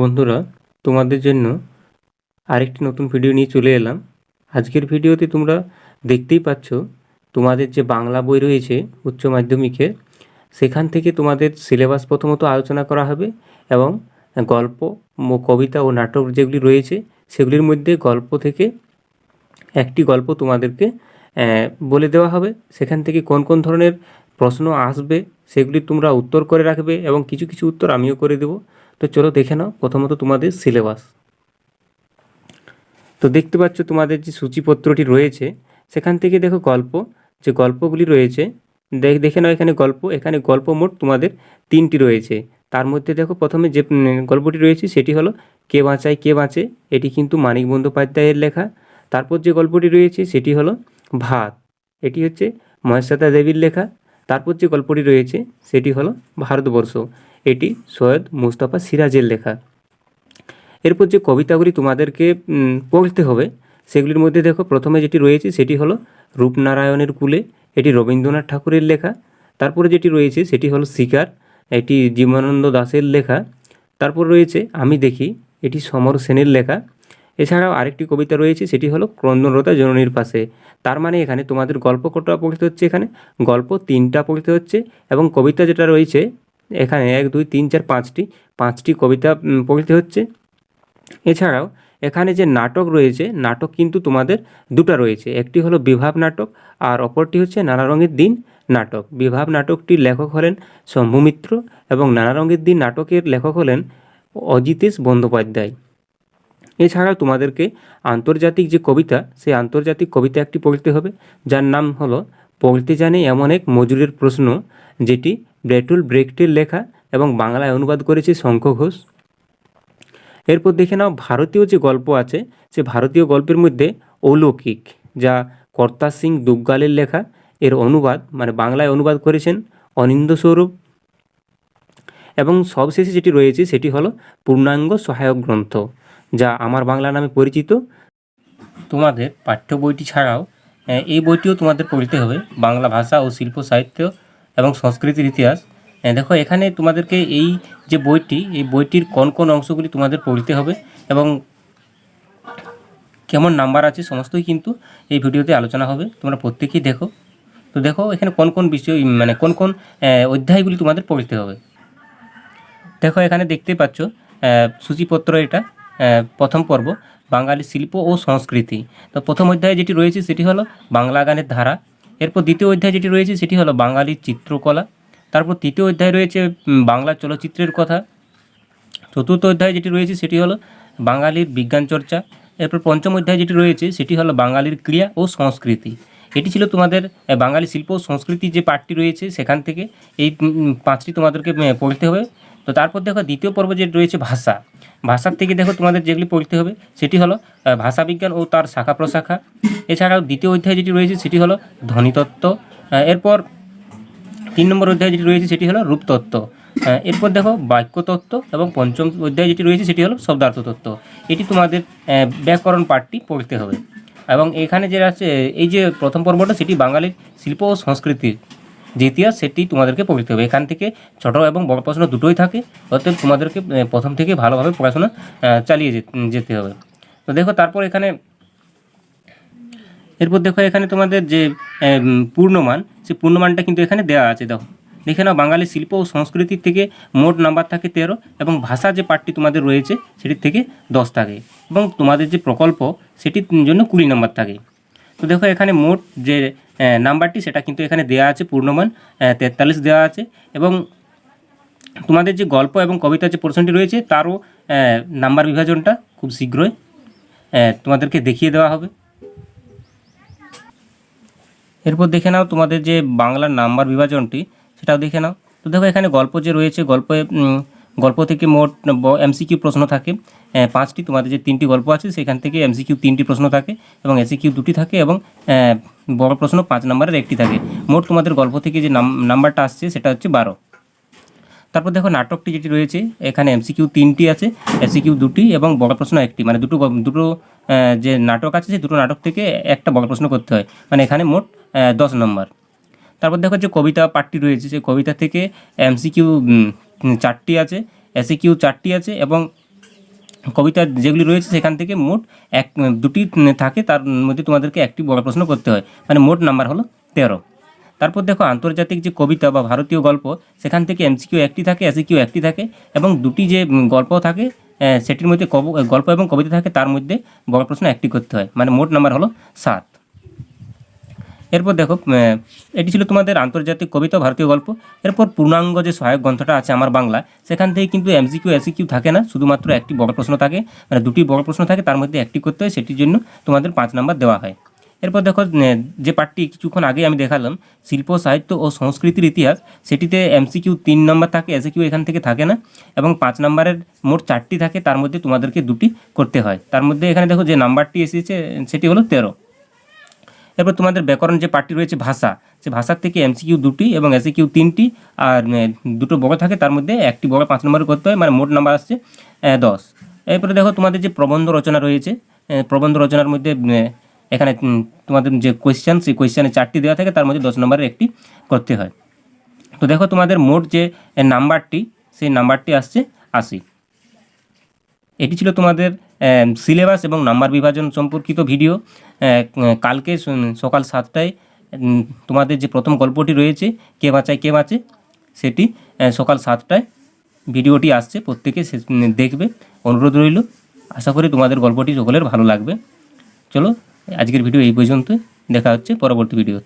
বন্ধুরা, তোমাদের জন্য আরেকটি নতুন ভিডিও নিয়ে চলে এলাম। আজকের ভিডিওতে তোমরা দেখতেই পাচ্ছ, তোমাদের যে বাংলা বই রয়েছে উচ্চ মাধ্যমিকের সেখান থেকে তোমাদের সিলেবাস প্রথমত আলোচনা করা হবে এবং গল্প কবিতা ও নাটক যেগুলি রয়েছে, সেগুলির মধ্যে গল্প থেকে একটি গল্প তোমাদেরকে বলে দেওয়া হবে। সেখান থেকে কোন কোন ধরনের প্রশ্ন আসবে, সেগুলি তোমরা উত্তর করে রাখবে এবং কিছু কিছু উত্তর আমিও করে দেবো। তো চলো দেখে নাও, প্রথমত তোমাদের সিলেবাস তো দেখতে পাচ্ছ তোমাদের যে সূচিপত্রটি রয়েছে, সেখান থেকে দেখো গল্প, যে গল্পগুলি রয়েছে দেখ দেখে নাও এখানে গল্প এখানে গল্প মোট তোমাদের তিনটি রয়েছে। তার মধ্যে দেখো প্রথমে যে গল্পটি রয়েছে, সেটি হলো, কে বাঁচায়, কে বাঁচে, এটি কিন্তু মানিক বন্দ্যোপাধ্যায়ের লেখা। তারপর যে গল্পটি রয়েছে, সেটি হলো ভাত, এটি হচ্ছে মহেশ্বেতা দেবীর লেখা। তারপর যে গল্পটি রয়েছে, সেটি হলো ভারতবর্ষ। এটি সৈয়দ মুস্তাফা সিরাজের লেখা। এরপর যে কবিতাগুলি তোমাদেরকে পড়তে হবে, সেগুলির মধ্যে দেখো, প্রথমে যেটি রয়েছে সেটি হলো রূপনারায়ণের কুলে, এটি রবীন্দ্রনাথ ঠাকুরের লেখা। তারপরে যেটি রয়েছে সেটি হলো শিকার, এটি জীবনানন্দ দাসের লেখা। তারপর রয়েছে আমি দেখি, এটি সমর সেনের লেখা। এছাড়াও আরেকটি কবিতা রয়েছে, সেটি হলো ক্রন্দনরতা জননীর পাশে। তার মানে এখানে তোমাদের গল্প কটা পড়তে হচ্ছে এখানে? গল্প তিনটা পড়তে হচ্ছে এবং কবিতা যেটা রয়েছে এখানে এক, দুই, তিন, চার, পাঁচটি পাঁচটি কবিতা পড়তে হচ্ছে। এছাড়াও এখানে যে নাটক রয়েছে, নাটক কিন্তু তোমাদের দুটো রয়েছে। একটি হলো বিভাব নাটক আর অপরটি হচ্ছে নানা রঙের দিন নাটক। বিভাব নাটকটির লেখক হলেন শম্ভু মিত্র এবং নানা রঙের দিন নাটকের লেখক হলেন অজিতেশ বন্দ্যোপাধ্যায়। এছাড়াও তোমাদেরকে আন্তর্জাতিক যে কবিতা, সেই আন্তর্জাতিক কবিতা একটি পড়তে হবে, যার নাম হলো পড়তে জানে এমন এক মজুরের প্রশ্ন, যেটি ব্রেটুল ব্রেকটির লেখা এবং বাংলায় অনুবাদ করেছে শঙ্খ ঘোষ। এরপর দেখে নাও ভারতীয় যে গল্প আছে, সে ভারতীয় গল্পের মধ্যে অলৌকিক, যা কর্তা সিং দুগ্গালের লেখা। এর অনুবাদ মানে বাংলায় অনুবাদ করেছেন অনিন্দ সৌরভ। এবং সবশেষে যেটি রয়েছে, সেটি হলো পূর্ণাঙ্গ সহায়ক গ্রন্থ, যা আমার বাংলা নামে পরিচিত। তোমাদের পাঠ্য বইটি ছাড়াও এই বইটিও তোমাদের পড়তে হবে। বাংলা ভাষা ও শিল্প সাহিত্য এবং সংস্কৃতির ইতিহাস। দেখো, এখানে তোমাদেরকে এই যে বইটি, এই বইটির কোন কোন অংশগুলি তোমাদের পড়তে হবে এবং কেমন নাম্বার আছে, সমস্তই কিন্তু এই ভিডিওতে আলোচনা হবে। তোমরা প্রত্যেকেই দেখো। তো দেখো, এখানে কোন কোন বিষয় মানে কোন কোন অধ্যায়গুলি তোমাদের পড়তে হবে। দেখো, এখানে দেখতে পাচ্ছ সূচিপত্র এটা প্রথম পর্ব, বাঙালি শিল্প ও সংস্কৃতি। তো প্রথম অধ্যায়ে যেটি রয়েছে, সেটি হলো বাংলা গানের ধারা। এরপর দ্বিতীয় অধ্যায় যেটি রয়েছে সেটি হলো বাঙালির চিত্রকলা। তারপর তৃতীয় অধ্যায় রয়েছে বাংলা চলচ্চিত্রের কথা। চতুর্থ অধ্যায় যেটি রয়েছে সেটি হলো বাঙালির বিজ্ঞান চর্চা। এরপর পঞ্চম অধ্যায় যেটি রয়েছে সেটি হলো বাঙালির ক্রিয়া ও সংস্কৃতি। এটি ছিল তোমাদের বাঙালি শিল্প ও সংস্কৃতি যে পাঠটি রয়েছে সেখান থেকে এই পাঁচটি তোমাদেরকে পড়তে হবে। তো তারপর দেখো দ্বিতীয় পর্ব যে রয়েছে ভাষা। ভাষার থেকে দেখো তোমাদের যেগুলি পড়তে হবে সেটি হলো ভাষাবিজ্ঞান ও তার শাখা প্রশাখা। এছাড়াও দ্বিতীয় অধ্যায় যেটি রয়েছে সেটি হলো ধ্বনিতত্ত্ব। এরপর তিন নম্বর অধ্যায় যেটি রয়েছে সেটি হলো রূপতত্ত্ব। এরপর দেখো বাক্যতত্ত্ব এবং পঞ্চম অধ্যায় যেটি রয়েছে সেটি হলো শব্দার্থতত্ত্ব। এটি তোমাদের ব্যাকরণ পাঠটি পড়তে হবে। এবং এখানে যে আছে, এই যে প্রথম পর্বটা সেটি বাঙালির শিল্প ও সংস্কৃতির যে ইতিহাস, সেটি তোমাদেরকে পড়তে হবে। এখান থেকে ছোট এবং বড় প্রশ্ন দুটোই থাকে। অর্থাৎ তোমাদেরকে প্রথম থেকে ভালোভাবে পড়াশোনা চালিয়ে যেতে হবে। তো দেখো তারপর এখানে এরপর দেখো এখানে তোমাদের যে পূর্ণমান, সে পূর্ণমানটা কিন্তু এখানে দেওয়া আছে, দেখো। দেখে নাও, বাঙালি শিল্প ও সংস্কৃতির থেকে মোট নাম্বার থাকে তেরো এবং ভাষা যে পাঠটি তোমাদের রয়েছে, সেটির থেকে দশ থাকে এবং তোমাদের যে প্রকল্প, সেটির জন্য কুড়ি নাম্বার থাকে। তো দেখো এখানে মোট যে নাম্বারটি, সেটা কিন্তু এখানে দেওয়া আছে, পূর্ণমান তেতাল্লিশ দেওয়া আছে এবং তোমাদের যে গল্প এবং কবিতা যে পোর্শনটি রয়েছে, তারও নাম্বার বিভাজনটা খুব শীঘ্রই তোমাদেরকে দেখিয়ে দেওয়া হবে। এরপর দেখে নাও তোমাদের যে বাংলার নাম্বার বিভাজনটি, সেটাও দেখে নাও। তো দেখো এখানে গল্প যে রয়েছে, গল্পে গল্প থেকে মোট এমসিকিউ প্রশ্ন থাকে। পাঁচটি, তোমাদের যে তিনটি গল্প আছে, সেখান থেকে এমসিকিউ তিনটি প্রশ্ন থাকে এবং এসিকিউ দুটি থাকে এবং বড় প্রশ্ন পাঁচ নম্বরের একটি থাকে। মোট তোমাদের গল্প থেকে যে নাম- নাম্বারটা আসছে, সেটা হচ্ছে বারো। তারপর দেখো নাটকটি যেটি রয়েছে, এখানে এমসিকিউ তিনটি আছে এসিকিউ দুটি এবং বড় প্রশ্ন একটি। মানে দুটো দুটো যে নাটক আছে, সেই দুটো নাটক থেকে একটা বড় প্রশ্ন করতে হয়। মানে এখানে মোট দশ নম্বর। তারপর দেখো যে কবিতা পাঠটি রয়েছে, সেই কবিতা থেকে এমসিকিউ চারটি আছে এসিকিউ চারটি আছে এবং কবিতা যেগুলি রয়েছে সেখান থেকে মোট এক, দুটি থাকে, তার মধ্যে তোমাদেরকে একটি বড় প্রশ্ন করতে হয়। মানে মোট নাম্বার হলো তেরো। তারপর দেখো আন্তর্জাতিক যে কবিতা বা ভারতীয় গল্প, সেখান থেকে এমসিকিউ একটি থাকে এসিকিউ একটি থাকে এবং দুটি যে গল্প থাকে সেটির মধ্যে গল্প এবং কবিতা থাকে, তার মধ্যে বড় প্রশ্ন একটি করতে হয়। মানে মোট নাম্বার হলো সাত। এরপর দেখো এটি ছিল তোমাদের আন্তর্জাতিক কবিতা ভারতীয় গল্প। এরপর পূর্ণাঙ্গ যে সহায়ক গ্রন্থটা আছে আমার বাংলা, সেখান থেকে কিন্তু এমসিকিউ এসিকিউ থাকে না, শুধুমাত্র একটি বড় প্রশ্ন থাকে মানে দুটি বড় প্রশ্ন থাকে, তার মধ্যে একটি করতে হয়, সেটির জন্য তোমাদের পাঁচ নাম্বার দেওয়া হয়। এরপর দেখো যে পার্টটি কিছুক্ষণ আগে আমি দেখালাম, শিল্প, সাহিত্য ও সংস্কৃতির ইতিহাস, সেটিতে এমসিকিউ তিন নম্বর থাকে এসিকিউ এখান থেকে থাকে না, এবং পাঁচ নম্বরের মোট চারটি থাকে, তার মধ্যে তোমাদেরকে দুটি করতে হয়। তার মধ্যে এখানে দেখো যে নাম্বারটি এসেছে, সেটি হলো তেরো। এরপর তোমাদের ব্যাকরণ যে পার্টটি রয়েছে ভাষা, সে ভাষার থেকে এমসিকিউ দুটি এবং এসিকিউ তিনটি, আর দুটো বড় থাকে, তার মধ্যে একটি বড় পাঁচ নম্বর করতে হয় মানে মোট নাম্বার আসছে দশ। এরপরে দেখো তোমাদের যে প্রবন্ধ রচনা রয়েছে প্রবন্ধ রচনার মধ্যে এখানে তোমাদের যে কোয়েশ্চেন সেই কোয়েশ্চেনে চারটি দেওয়া থাকে, তার মধ্যে দশ নম্বরের একটি করতে হয়। তো দেখো তোমাদের মোট যে নাম্বারটি, সেই নাম্বারটি আসছে আশি। এটি ছিল তোমাদের সিলেবাস এবং নাম্বার বিভাজন সম্পর্কিত ভিডিও কালকে সকাল সাতটায় তোমাদের যে প্রথম গল্পটি রয়েছে, কে বাঁচায়, কে বাঁচে, সেটি সকাল সাতটায় ভিডিওটি আসছে, প্রত্যেকে দেখবে, অনুরোধ রইল। আশা করি তোমাদের গল্পটি সকলের ভালো লাগবে। চলো, আজকের ভিডিও এই পর্যন্ত দেখা হচ্ছে পরবর্তী ভিডিও